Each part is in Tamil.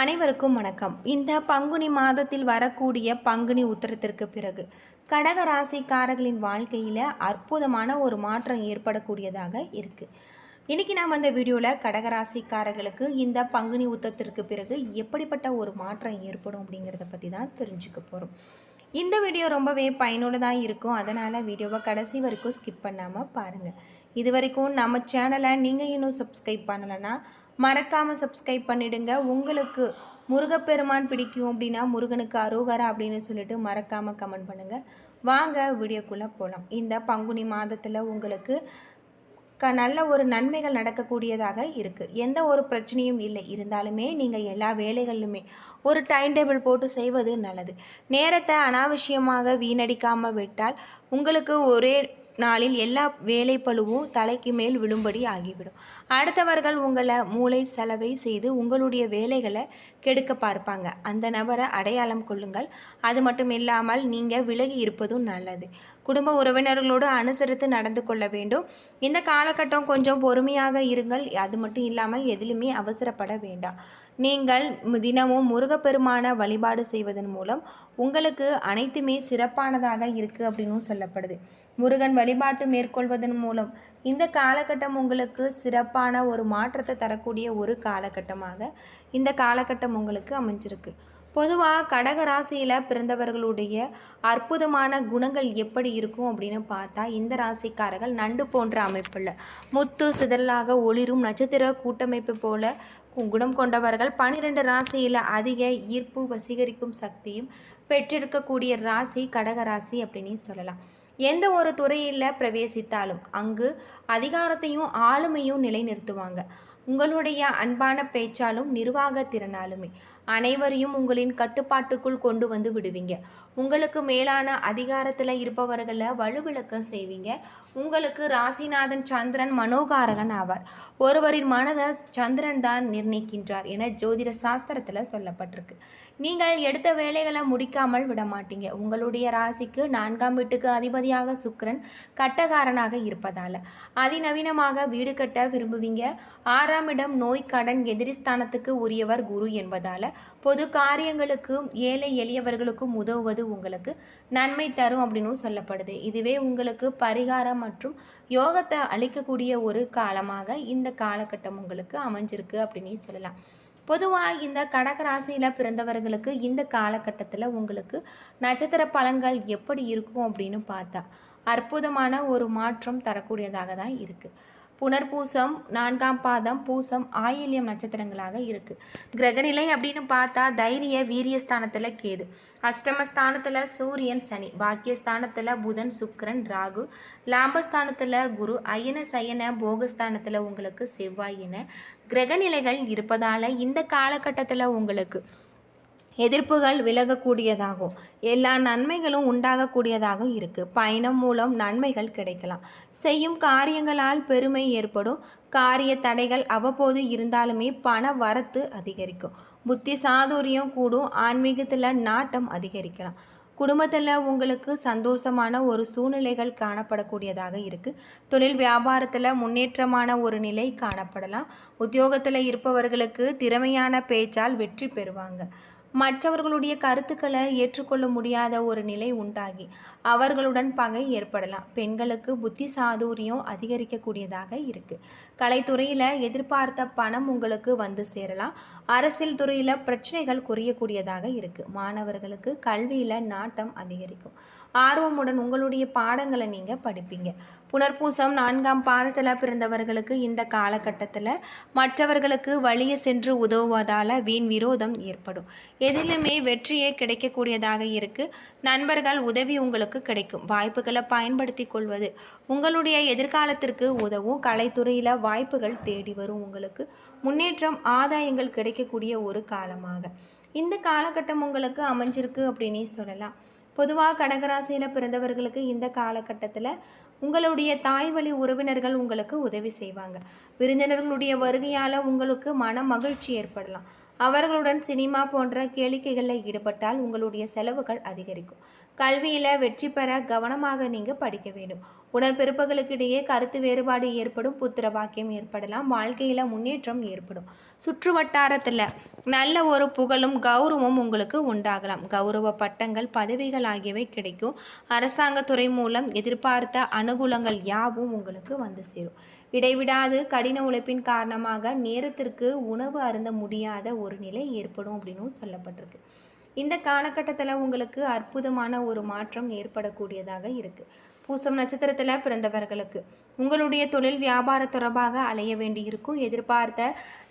அனைவருக்கும் வணக்கம். இந்த பங்குனி மாதத்தில் வரக்கூடிய பங்குனி உத்தரத்திற்கு பிறகு கடக ராசிக்காரர்களின் வாழ்க்கையில் அற்புதமான ஒரு மாற்றம் ஏற்படக்கூடியதாக இருக்குது இன்றைக்கி நாம் அந்த வீடியோவில் கடகராசிக்காரர்களுக்கு இந்த பங்குனி உத்தரத்திற்கு பிறகு எப்படிப்பட்ட ஒரு மாற்றம் ஏற்படும் அப்படிங்கிறத பற்றி தான் தெரிஞ்சுக்க போகிறோம் இந்த வீடியோ ரொம்பவே பயனுள்ளதாக இருக்கும். அதனால் வீடியோவை கடைசி வரைக்கும் ஸ்கிப் பண்ணாமல் பாருங்கள் இது வரைக்கும் நம்ம சேனலை நீங்கள் இன்னும் சப்ஸ்கிரைப் பண்ணலைன்னா மறக்காமல் சப்ஸ்கிரைப் பண்ணிவிடுங்க உங்களுக்கு முருகப்பெருமான் பிடிக்கும் அப்படின்னா முருகனுக்கு அரோகரா அப்படின்னு சொல்லிட்டு மறக்காமல் கமெண்ட் பண்ணுங்கள் வாங்க வீடியோக்குள்ளே போகலாம் இந்த பங்குனி மாதத்தில் உங்களுக்கு க நல்ல ஒரு நன்மைகள் நடக்கக்கூடியதாக இருக்குது எந்த ஒரு பிரச்சனையும் இல்லை. இருந்தாலுமே நீங்கள் எல்லா வேலைகளிலுமே ஒரு டைம் டேபிள் போட்டு செய்வது நல்லது. நேரத்தை அனாவசியமாக வீணடிக்காமல் விட்டால் உங்களுக்கு ஒரே நாளில் எல்லா வேலைப்பழுவும் தலைக்கு மேல் விழும்படி ஆகிவிடும். அடுத்தவர்கள் உங்களை மூளை செலவை செய்து உங்களுடைய வேலைகளை கெடுக்க பார்ப்பாங்க. அந்த நபரை அடையாளம் கொள்ளுங்கள். அது மட்டும் இல்லாமல் நீங்கள் விலகி இருப்பதும் நல்லது. குடும்ப உறவினர்களோடு அனுசரித்து நடந்து கொள்ள வேண்டும். இந்த காலகட்டம் கொஞ்சம் பொறுமையாக இருங்கள். அது மட்டும் இல்லாமல் எதிலுமே அவசரப்பட வேண்டாம். நீங்கள் தினமும் முருகப்பெருமான வழிபாடு செய்வதன் மூலம் உங்களுக்கு அனைத்துமே சிறப்பானதாக இருக்குது அப்படின்னும் சொல்லப்படுது. முருகன் வழிபாட்டு மேற்கொள்வதன் மூலம் இந்த காலகட்டம் உங்களுக்கு சிறப்பான ஒரு மாற்றத்தை தரக்கூடிய ஒரு காலகட்டமாக இந்த காலகட்டம் உங்களுக்கு அமைஞ்சிருக்கு. பொதுவாக கடக ராசியில் பிறந்தவர்களுடைய அற்புதமான குணங்கள் எப்படி இருக்கும் அப்படின்னு பார்த்தா இந்த ராசிக்காரர்கள் நண்டு போன்ற அமைப்பில். முத்து சிதறலாக ஒளிரும் நட்சத்திர கூட்டமைப்பு போல குணம் கொண்டவர்கள் பனிரெண்டு ராசியில் அதிக ஈர்ப்பு வசீகரிக்கும் சக்தியும் பெற்றிருக்கக்கூடிய ராசி கடக ராசி அப்படின்னு சொல்லலாம். எந்த ஒரு துறையில் பிரவேசித்தாலும் அங்கு அதிகாரத்தையும் ஆளுமையும் நிலைநிறுத்துவாங்க. உங்களுடைய அன்பான பேச்சாலும் நிர்வாக திறனாலுமே. அனைவரையும் உங்களின் கட்டுப்பாட்டுக்குள் கொண்டு வந்து விடுவீங்க. உங்களுக்கு மேலான அதிகாரத்தில் இருப்பவர்களை வலுவிளக்கம் செய்வீங்க. உங்களுக்கு ராசிநாதன் சந்திரன் மனோகாரகன் ஆவார். ஒருவரின் மனதை சந்திரன் தான் நிர்ணயிக்கின்றார் என ஜோதிட சாஸ்திரத்தில் சொல்லப்பட்டிருக்கு. நீங்கள் எடுத்த வேலைகளை முடிக்காமல் விட மாட்டீங்க. உங்களுடைய ராசிக்கு நான்காம் வீட்டுக்கு அதிபதியாக சுக்கரன் கட்டகாரனாக இருப்பதால் அதிநவீனமாக வீடு கட்ட விரும்புவீங்க. ஆறாம் இடம் நோய் கடன் எதிரிஸ்தானத்துக்கு உரியவர் குரு என்பதால் பொது காரியங்களுக்கும் ஏழை எளியவர்களுக்கும் உதவுவது உங்களுக்கு நன்மை தரும் அப்படின்னு சொல்லப்படுது. இதுவே உங்களுக்கு பரிகாரம் மற்றும் யோகத்தை அளிக்கக்கூடிய ஒரு காலமாக இந்த காலகட்டம் உங்களுக்கு அமைஞ்சிருக்கு அப்படின்னு சொல்லலாம். பொதுவாக இந்த கடக ராசியில் பிறந்தவர்களுக்கு இந்த காலகட்டத்தில் உங்களுக்கு நட்சத்திர பலன்கள் எப்படி இருக்கும் அப்படின்னு பார்த்தா அற்புதமான ஒரு மாற்றம் தரக்கூடியதாக தான் இருக்குது புனர்பூசம் நான்காம் பாதம் பூசம் ஆயில்யம் நட்சத்திரங்களாக இருக்குது கிரகநிலை அப்படின்னு பார்த்தா தைரிய வீரியஸ்தானத்தில் கேது. அஷ்டமஸ்தானத்தில் சூரியன் சனி. பாக்கியஸ்தானத்தில் புதன் சுக்கரன் ராகு. லாபஸ்தானத்தில் குரு. அயன சயன போகஸ்தானத்தில் உங்களுக்கு செவ்வாய் என கிரகநிலைகள் இருப்பதால் இந்த காலகட்டத்தில் உங்களுக்கு எதிர்ப்புகள் விலகக்கூடியதாகும். எல்லா நன்மைகளும் உண்டாகக்கூடியதாகவும் இருக்குது பயணம் மூலம் நன்மைகள் கிடைக்கலாம். செய்யும் காரியங்களால் பெருமை ஏற்படும். காரிய தடைகள் அவ்வப்போது இருந்தாலுமே பண வரத்து அதிகரிக்கும். புத்தி சாதுரியம் கூடும். ஆன்மீகத்தில் நாட்டம் அதிகரிக்கலாம். குடும்பத்தில் உங்களுக்கு சந்தோஷமான ஒரு சூழ்நிலைகள் காணப்படக்கூடியதாக இருக்குது தொழில் வியாபாரத்தில் முன்னேற்றமான ஒரு நிலை காணப்படலாம். உத்தியோகத்தில் இருப்பவர்களுக்கு திறமையான பேச்சால் வெற்றி பெறுவாங்க. மற்றவர்களுடைய கருத்துக்களை ஏற்றுக்கொள்ள முடியாத ஒரு நிலை உண்டாகி அவர்களுடன் பகை ஏற்படலாம். பெண்களுக்கு புத்தி சாதுரியம் அதிகரிக்கக்கூடியதாக இருக்குது கலைத்துறையில் எதிர்பார்த்த பணம் உங்களுக்கு வந்து சேரலாம். அரசியல் துறையில் பிரச்சனைகள் குறையக்கூடியதாக இருக்குது மாணவர்களுக்கு கல்வியில் நாட்டம் அதிகரிக்கும். ஆர்வமுடன் உங்களுடைய பாடங்களை நீங்கள் படிப்பீங்க. புனர்பூசம் நான்காம் பாதத்தில் பிறந்தவர்களுக்கு இந்த காலகட்டத்தில் மற்றவர்களுக்கு வழியே சென்று உதவுவதால் வீண் விரோதம் ஏற்படும். எதிலுமே வெற்றியே கிடைக்கக்கூடியதாக இருக்குது நண்பர்கள் உதவி உங்களுக்கு கிடைக்கும். வாய்ப்புகளை பயன்படுத்தி கொள்வது உங்களுடைய எதிர்காலத்திற்கு உதவும். கலைத்துறையில் வாய்ப்புகள் தேடி வரும் உங்களுக்கு. முன்னேற்றம் ஆதாயங்கள் கிடைக்கக்கூடிய ஒரு காலமாக. இந்த காலகட்டம் உங்களுக்கு அமைஞ்சிருக்கு அப்படின்னே சொல்லலாம். பொதுவாக கடகராசியில் பிறந்தவர்களுக்கு இந்த காலகட்டத்தில் உங்களுடைய தாய் வழி உறவினர்கள் உங்களுக்கு உதவி செய்வாங்க. விருந்தினர்களுடைய வருகையால் உங்களுக்கு மன மகிழ்ச்சி ஏற்படலாம். அவர்களுடன் சினிமா போன்ற கேளிக்கைகளில் ஈடுபட்டால் உங்களுடைய செலவுகள் அதிகரிக்கும். கல்வியில் வெற்றி பெற கவனமாக நீங்கள் படிக்க வேண்டும். உடன்பிறப்புகளுக்கிடையே கருத்து வேறுபாடு ஏற்படும் புத்திர பாக்கியம் ஏற்படலாம் வாழ்க்கையில் முன்னேற்றம் ஏற்படும். சுற்று வட்டாரத்தில் நல்ல ஒரு புகழும் கௌரவம் உங்களுக்கு உண்டாகலாம். கௌரவ பட்டங்கள் பதவிகள் ஆகியவை கிடைக்கும். அரசாங்கத்துறை மூலம் எதிர்பார்த்த அனுகூலங்கள் யாவும் உங்களுக்கு வந்து சேரும். இடைவிடாது கடின உழைப்பின் காரணமாக நேரத்திற்கு உணவு அருந்த முடியாத ஒரு நிலை ஏற்படும் அப்படின்னும் சொல்லப்பட்டிருக்கு. இந்த காலகட்டத்தில் உங்களுக்கு அற்புதமான ஒரு மாற்றம் ஏற்படக்கூடியதாக இருக்குது பூசம் நட்சத்திரத்தில் பிறந்தவர்களுக்கு. உங்களுடைய தொழில் வியாபார தொடர்பாக அலைய வேண்டியிருக்கும். எதிர்பார்த்த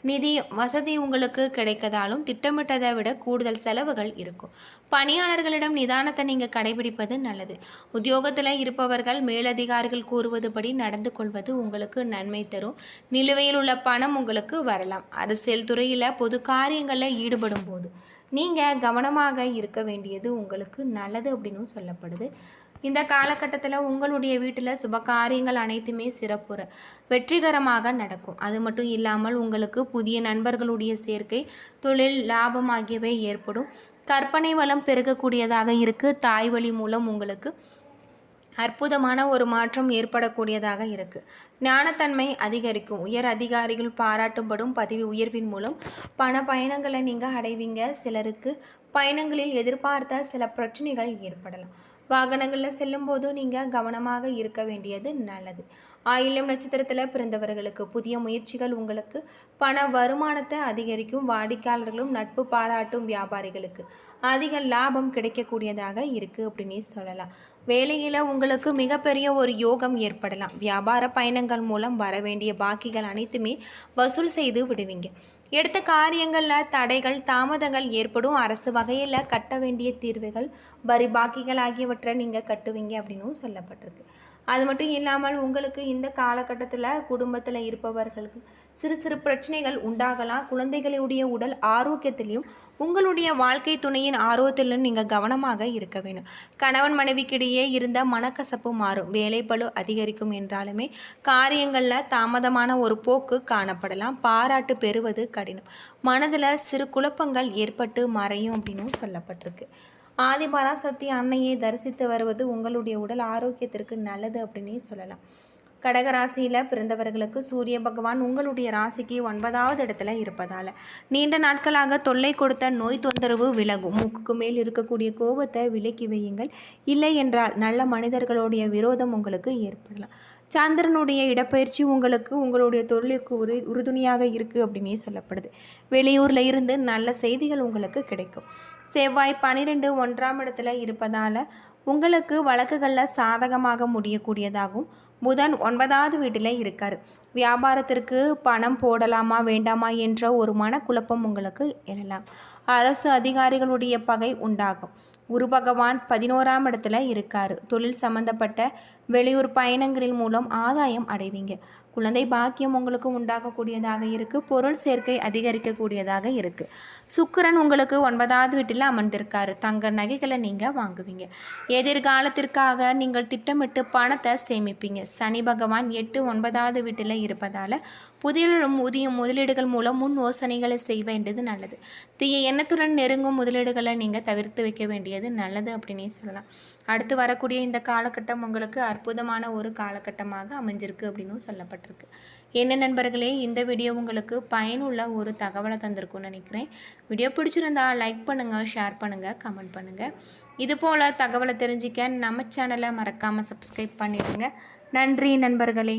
நிதி வசதி உங்களுக்கு கிடைக்கதாலும் திட்டமிட்டதை விட கூடுதல் செலவுகள் இருக்கும். பணியாளர்களிடம் நிதானத்தை நீங்கள் கடைபிடிப்பது நல்லது. உத்தியோகத்தில் இருப்பவர்கள் மேலதிகாரிகள் கூறுவதுபடி நடந்து கொள்வது உங்களுக்கு நன்மை தரும். நிலுவையில் உள்ள பணம் உங்களுக்கு வரலாம். அரசியல் துறையில் பொது காரியங்களில் ஈடுபடும் போது நீங்கள் கவனமாக இருக்க வேண்டியது உங்களுக்கு நல்லது அப்படின்னு சொல்லப்படுது. இந்த காலகட்டத்தில் உங்களுடைய வீட்டில் சுப காரியங்கள் அனைத்துமே சிறப்புற வெற்றிகரமாக நடக்கும். அது மட்டும் இல்லாமல் உங்களுக்கு புதிய நண்பர்களுடைய சேர்க்கை தொழில் லாபம் ஆகியவை ஏற்படும். கற்பனை வளம் பெருகக்கூடியதாக இருக்குது தாய் வழி மூலம் உங்களுக்கு அற்புதமான ஒரு மாற்றம் ஏற்படக்கூடியதாக இருக்குது ஞானத்தன்மை அதிகரிக்கும். உயர் அதிகாரிகள் பாராட்டும்படும் பதவி உயர்வின் மூலம் பண பயணங்களை நீங்கள் அடைவீங்க. சிலருக்கு பயணங்களில் எதிர்பார்த்த சில பிரச்சனைகள் ஏற்படலாம். வாகனங்களில் செல்லும்போது நீங்கள் கவனமாக இருக்க வேண்டியது நல்லது. ஆயிலம் நட்சத்திரத்தில் பிறந்தவர்களுக்கு புதிய முயற்சிகள் உங்களுக்கு பண வருமானத்தை அதிகரிக்கும். வாடிக்கையாளர்களும் நட்பு பாராட்டும் வியாபாரிகளுக்கு அதிக லாபம் கிடைக்கக்கூடியதாக இருக்குது அப்படின்னு சொல்லலாம். வேலையில் உங்களுக்கு மிகப்பெரிய ஒரு யோகம் ஏற்படலாம். வியாபார பயணங்கள் மூலம் வர வேண்டிய பாக்கிகள் அனைத்துமே வசூல் செய்து விடுவீங்க. எடுத்த காரியங்களில் தடைகள் தாமதங்கள் ஏற்படும். அரசு வகையில் கட்ட வேண்டிய தீர்வுகள் வரி பாக்கிகள் ஆகியவற்றை நீங்கள் கட்டுவீங்க அப்படின்னும் சொல்லப்பட்டிருக்கு. அது மட்டும் இல்லாமல் உங்களுக்கு இந்த காலகட்டத்தில் குடும்பத்தில் இருப்பவர்களுக்கு சிறு சிறு பிரச்சனைகள் உண்டாகலாம். குழந்தைகளுடைய உடல் ஆரோக்கியத்திலையும் உங்களுடைய வாழ்க்கை துணையின் ஆர்வத்திலும் நீங்கள் கவனமாக இருக்க வேண்டும். கணவன் மனைவிக்கிடையே இருந்த மனக்கசப்பு மாறும். வேலைப்பளு அதிகரிக்கும் என்றாலுமே காரியங்களில் தாமதமான ஒரு போக்கு காணப்படலாம். பாராட்டு பெறுவது கடினம். மனதில் சிறு குழப்பங்கள் ஏற்பட்டு மறையும் அப்படின்னும் சொல்லப்பட்டிருக்கு. ஆதிபராசக்தி அன்னையை தரிசித்து வருவது உங்களுடைய உடல் ஆரோக்கியத்திற்கு நல்லது அப்படின்னே சொல்லலாம். கடகராசியில் பிறந்தவர்களுக்கு சூரிய பகவான் உங்களுடைய ராசிக்கு ஒன்பதாவது இடத்துல இருப்பதால் நீண்ட நாட்களாக தொல்லை கொடுத்த நோய் தொந்தரவு விலகும். மூக்குக்கு மேல் இருக்கக்கூடிய கோபத்தை விலக்கி வையுங்கள். இல்லை என்றால் நல்ல மனிதர்களுடைய விரோதம் உங்களுக்கு ஏற்படலாம். சந்திரனுடைய இடப்பயிற்சி உங்களுக்கு உங்களுடைய தொழிலுக்கு உறு உறுதுணையாக இருக்குது அப்படின்னே சொல்லப்படுது. வெளியூரில் இருந்து நல்ல செய்திகள் உங்களுக்கு கிடைக்கும். செவ்வாய் பன்னிரெண்டு ஒன்றாம் இடத்துல இருப்பதால் உங்களுக்கு வழக்குகளில் சாதகமாக முடியக்கூடியதாகும். புதன் ஒன்பதாவது வீட்டில் இருக்கார். வியாபாரத்திற்கு பணம் போடலாமா வேண்டாமா என்ற ஒரு மனக்குழப்பம் உங்களுக்கு எழலாம். அரசு அதிகாரிகளுடைய பகை உண்டாகும். குரு பகவான் பதினோராம் இடத்துல இருக்கார். தொழில் சம்மந்தப்பட்ட வெளியூர் பயணங்களின் மூலம் ஆதாயம் அடைவீங்க. குழந்தை பாக்கியம் உங்களுக்கு உண்டாகக்கூடியதாக இருக்குது பொருள் சேர்க்கை அதிகரிக்கக்கூடியதாக இருக்குது சுக்கிரன் உங்களுக்கு ஒன்பதாவது வீட்டில் அமர்ந்திருக்காரு. தங்க நகைகளை நீங்கள் வாங்குவீங்க. எதிர்காலத்திற்காக நீங்கள் திட்டமிட்டு பணத்தை சேமிப்பீங்க. சனி பகவான் எட்டு ஒன்பதாவது வீட்டில் இருப்பதால் புதிய புதிய முதலீடுகள் மூலம் முன் யோசனைகளை செய்ய வேண்டியது நல்லது. தீய எண்ணத்துடன் நெருங்கும் முதலீடுகளை நீங்கள் தவிர்த்து வைக்க வேண்டியது நல்லது அப்படின்னே சொல்லலாம். அடுத்து வரக்கூடிய இந்த காலகட்டம் உங்களுக்கு அற்புதமான ஒரு காலகட்டமாக அமைஞ்சிருக்கு அப்படின்னும் சொல்லப்பட்டிருக்கு. என்ன நண்பர்களே இந்த வீடியோ உங்களுக்கு பயனுள்ள ஒரு தகவலை தந்திருக்கும்னு நினைக்கிறேன். வீடியோ பிடிச்சிருந்தா லைக் பண்ணுங்கள் ஷேர் பண்ணுங்கள் கமெண்ட் பண்ணுங்கள் இது போல் தகவலை தெரிஞ்சிக்க நம்ம சேனலை மறக்காமல் சப்ஸ்கிரைப் பண்ணிடுங்க. நன்றி நண்பர்களே.